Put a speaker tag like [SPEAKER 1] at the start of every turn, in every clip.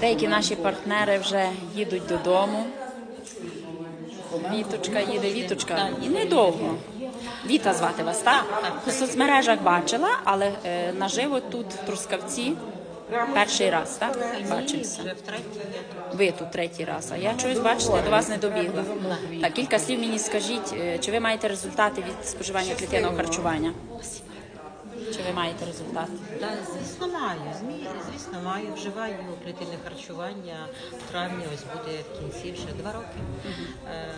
[SPEAKER 1] Деякі наші партнери вже їдуть додому. Віточка їде, Віточка. І недовго. Віта звати вас, так? У соцмережах бачила, але е, наживо тут, в Трускавці, перший раз, так? Бачимося. Ви тут третій раз, а я чогось бачите, до вас не добігла. Так, кілька слів мені скажіть, е, чи ви маєте результати від споживання клітинного харчування? Чи ви маєте результати?
[SPEAKER 2] Та, звісно, маю. Звісно, маю. Вживаю клітинне харчування. В травні ось буде в кінці вже два роки. Е,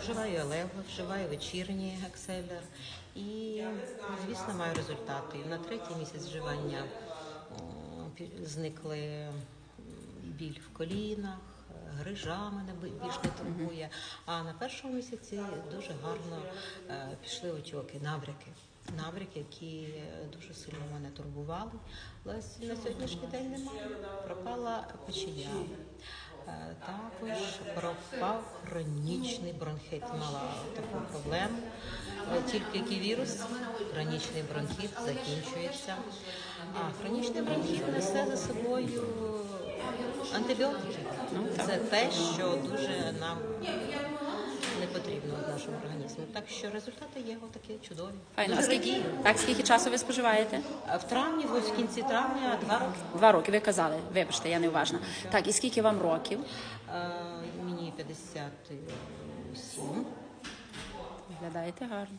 [SPEAKER 2] вживаю Олего, вживаю вечірній екселер. І, звісно, маю результати. На третій місяць вживання м, зникли біль в колінах. Грижа мене більш не турбує. А на першому місяці дуже гарно е, пішли отьоки, набряки. Набряки, які е, дуже сильно мене турбували. Але на сьогоднішній день немає. Пропала печія. Е, Також пропав хронічний бронхит. Мала таку проблему. Е, Тільки який вірус, хронічний бронхіт закінчується. А хронічний бронхіт несе за собою антибіотики. Ну, Це те, що дуже нам нашому організмі. Так що результати є такі чудові.
[SPEAKER 1] Файно. А скільки,
[SPEAKER 2] радію.
[SPEAKER 1] так, скільки часу ви споживаєте?
[SPEAKER 2] В травні, ось в кінці травня, два роки.
[SPEAKER 1] Два роки, ви казали, вибачте, я не уважна. Так, і скільки вам років?
[SPEAKER 2] Е, Мені 57.
[SPEAKER 1] Виглядаєте гарно.